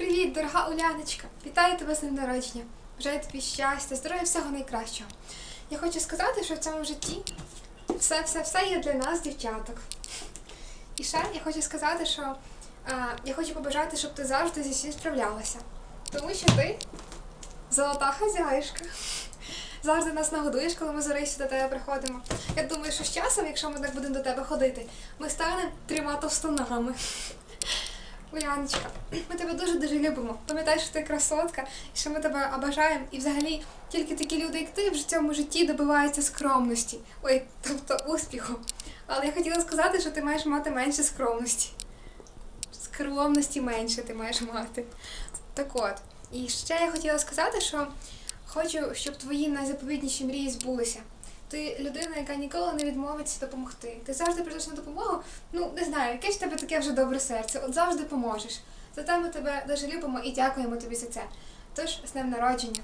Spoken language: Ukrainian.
Привіт, дорога Уляночка! Вітаю тебе з днем народження! Бажаю тобі щастя, здоров'я, всього найкращого. Я хочу сказати, що в цьому житті все, все, все є для нас, дівчаток. І ще я хочу сказати, що а, я хочу побажати, щоб ти завжди зі всім справлялася. Тому що ти золота хазяюшка. Завжди нас нагодуєш, коли ми з Орисі до тебе приходимо. Я думаю, що з часом, якщо ми так будемо до тебе ходити, ми станемо трьома товстоногами. Уляночка, ми тебе дуже-дуже любимо. Пам'ятай, що ти красотка, і що ми тебе обажаємо. І взагалі тільки такі люди, як ти, в цьому житті добиваються скромності. Ой, тобто успіху. Але я хотіла сказати, що ти маєш мати менше скромності. Скромності менше ти маєш мати. Так от. І ще я хотіла сказати, що хочу, щоб твої найзаповітніші мрії збулися. Ти людина, яка ніколи не відмовиться допомогти. Ти завжди прийдеш на допомогу. Ну, не знаю, яке ж тебе таке вже добре серце. От завжди поможеш. Зате ми тебе дуже любимо і дякуємо тобі за це. Тож, з днем народження.